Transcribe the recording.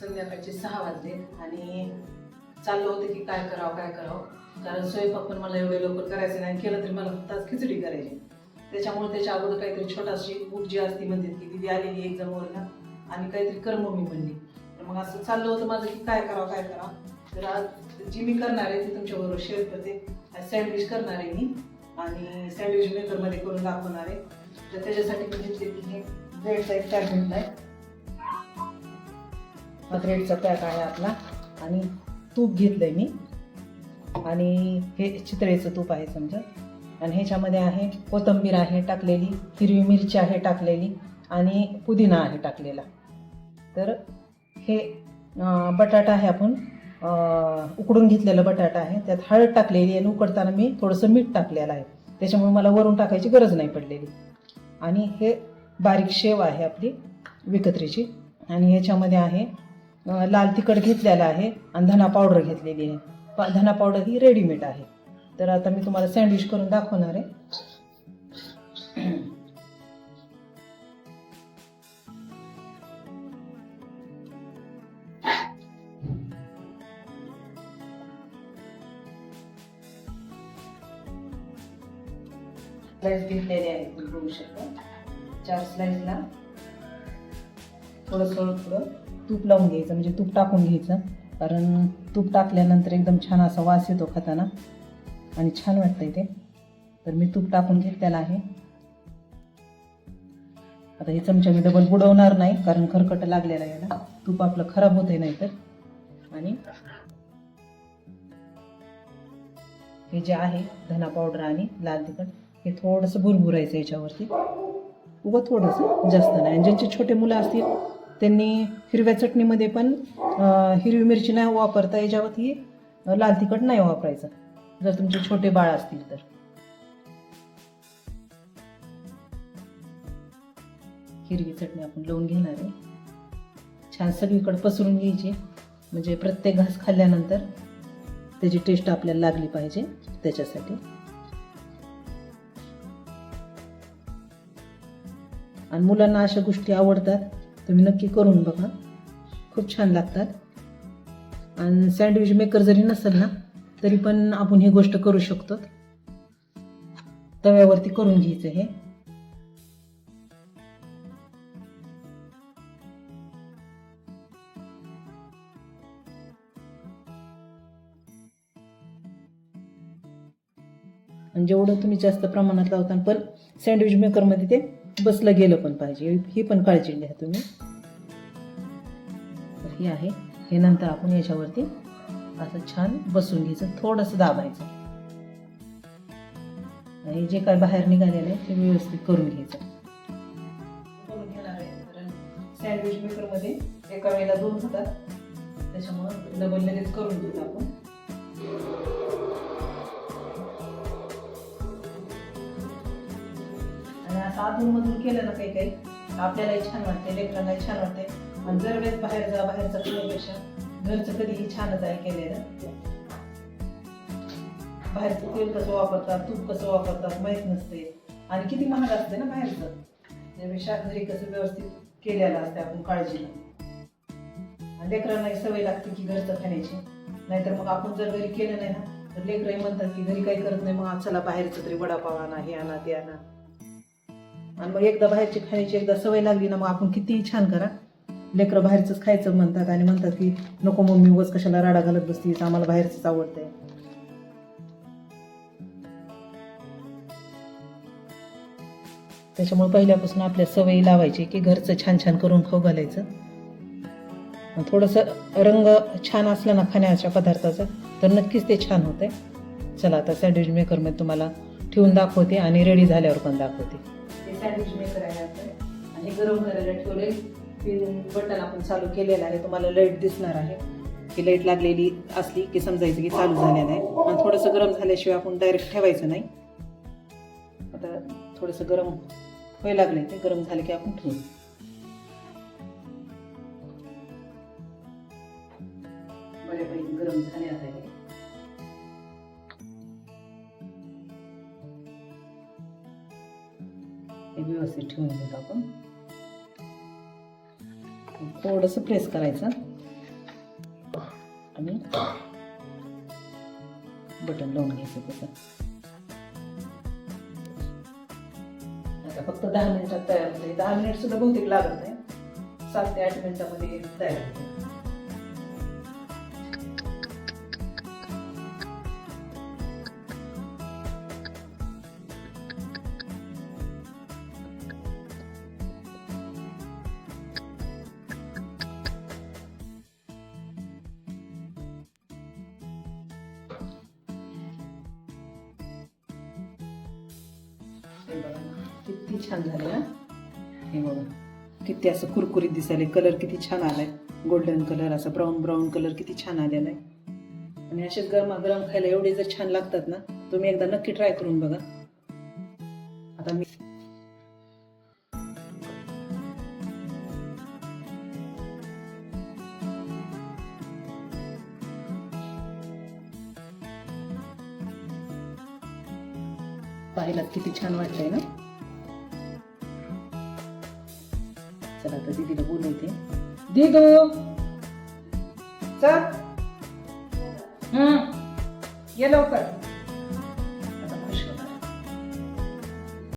संध्याकाळचे सहा वाजले आणि चाललं होतं की काय करावं काय करावं. कारण स्वयंपाक पण मला एवढे लवकर करायचं नाही केलं तरी मला फक्त आज खिचडी करायची. त्याच्यामुळे त्याच्या अगोदर काहीतरी छोटाशी बूट जी असती म्हणजे की दिदी आलेली एक्झामवरनं आणि काहीतरी कर मी म्हणली. तर मग असं चाललं होतं माझं की काय करावं काय करावं. तर आज जी मी करणार आहे ती तुमच्याबरोबर शेअर करते. आज सँडविच करणार आहे मी आणि सँडविच मेकरमध्ये करून दाखवणार आहे. तर त्याच्यासाठी मी घेतले की हे ब्रेडचा एक पॅक घेतला आहे. हा ब्रेडचा पॅक आहे आपला. आणि तूप घेतलंय मी. आणि हे चितळेचं तूप आहे समजा. आणि ह्याच्यामध्ये आहे कोथिंबीर आहे टाकलेली हिरवी मिरची आहे टाकलेली आणि पुदिना आहे टाकलेला. तर हे बटाटा आहे आपण उकडून घेतलेलं बटाटा आहे. त्यात हळद टाकलेली आहे आणि उकडताना मी थोडंसं मीठ टाकलेलं आहे. त्याच्यामुळे मला वरून टाकायची गरज नाही पडलेली. आणि हे बारीक शेव आहे आपली विकत्रीची. आणि ह्याच्यामध्ये आहे लाल तिखट घेतलेलं आहे आणि धना पावडर घेतलेली आहे. धना पावडर ही रेडीमेड आहे. तर आता मी तुम्हाला सँडविच करून दाखवणार आहे. स्लाइस घेतलेले आहेत बघू शकता. चार स्लाइसला. थोडं थोडं थोडं तूप लावून घ्यायचं म्हणजे तूप टाकून घ्यायचं. कारण तूप टाकल्यानंतर एकदम छान असा वास येतो खाताना. आणि छान वाटतंय ते तर मी तूप टाकून घेतलेलं आहे. आता हे चमचा मी डबल बुडवणार नाही कारण खरकट लागलेलं आहे याला. तूप आपलं खराब होते नाही तर आणि हे जे आहे धना पावडर आणि लाल तिखट हे थोडंसं भुरभुरायचं याच्यावरती. उगं थोडंसं जास्त नाही. आणि ज्यांचे छोटे मुलं असतील त्यांनी हिरव्या चटणीमध्ये पण हिरवी मिरची नाही वापरता याच्यावरती लाल तिखट नाही वापरायचं. जर तुमचे छोटे बाळ असतील तर. हिरवी चटणी आपण लावून घेणार आहे. छान सगळीकडे पसरून घ्यायची. म्हणजे प्रत्येक घास खाल्ल्यानंतर त्याची टेस्ट आपल्याला लागली पाहिजे त्याच्यासाठी. आणि मुलांना अशा गोष्टी आवडतात. तुम्ही नक्की करून बघा. खूप छान लागतात. आणि सँडविच मेकर जरी नसेल ना तरी पण आपण ही गोष्ट करू शकतो. तव्यावरती करून घ्यायचं हे. जेवढं तुम्ही जास्त प्रमाणात लावता पण सँडविच मेकरमध्ये ते बसलं गेलं पण पाहिजे. ही पण काळजी घ्या तुम्ही. तर हे आहे. हे नंतर आपण याच्यावरती असं छान बसून घ्यायचं. थोडंसं दाबायचं. आणि जे काय बाहेर निघालेलं आहे ते व्यवस्थित करून घ्यायचं. करून घेणार आहे. कारण सँडविच मेकरमध्ये एका वेळेला दोन होतात. त्याच्यामुळं डबल लगेच करून घेतो आपण. असं अधूनमधून केलं ना काही काही आपल्यालाही छान वाटते लेकरांनाही छान वाटते. आणि जर वेळेस बाहेर जा बाहेरचं खाण्यापेक्षा घरचं कधीही छानच आहे केलेलं. बाहेरचं तेल कसं वापरतात तूप कसं वापरतात माहीत नसते. आणि किती महाग असते ना बाहेरचं. त्यापेक्षा घरी कसं व्यवस्थित केलेलं असते आपण काळजीला आणि लेकरांनाही सवय लागते की घरचं खाण्याची. नाहीतर मग आपण जर घरी केलं नाही ना तर लेकरही म्हणतात की घरी काही करत नाही मग चला बाहेरचं तरी वडापाव आणा हे आणा ते आणा. आणि मग एकदा बाहेरची खाण्याची एकदा सवय लागली ना मग आपण कितीही छान करा. लेकरं बाहेरचंच खायचं म्हणतात आणि म्हणतात की नको मम्मी उगाच कशाला राडा घालत बसतीस आम्हाला बाहेरचंच आवडतंय. त्याच्यामुळे पहिल्यापासून आपल्या सवयी लावायची की घरचं छान छान करून खाऊ घालायचं. थोडंसं रंग छान असला ना खाण्याच्या पदार्थाचा तर नक्कीच ते छान होतंय. चला आता सँडविच मेकरमध्ये तुम्हाला ठेवून दाखवते आणि रेडी झाल्यावर पण दाखवते. हे सँडविच मेकर आहे आपलं आणि गरम करायला ठेवले बटन आपण चालू केलेलं आहे. तुम्हाला लाइट दिसणार आहे. की लाइट लागलेली असली की समजायचं की चालू झालेलं आहे. आणि थोडंसं गरम झाल्याशिवाय आपण डायरेक्ट ठेवायचं नाही. आता थोडंसं गरम व्हायला लागले ते गरम झालं की आपण ठेवू. बऱ्यापैकी गरम झाले आता. हे. व्यवस्थित ठेवून देतो आपण. थोडंसं प्रेस करायचं. आणि बटन लावून घ्यायचं त्याचं आता फक्त दहा मिनिटात तयार होते. दहा मिनिट सुद्धा बहुतेक लागत नाही. सात ते आठ मिनिटामध्ये तयार होते. हे बघा किती छान झाले ना हे बघा किती असं कुरकुरीत दिसायला कलर किती छान आलाय. गोल्डन कलर असं ब्राऊन ब्राऊन कलर किती छान आलेला आहे आणि असेच गरमागरम खायला एवढे जर छान लागतात ना तुम्ही एकदा नक्की ट्राय करून बघा. आता मी पाहिलात किती छान वाटलंय ना? चला आता दीदीला बोलवते. दीदू! चल. हम्म ये लवकर.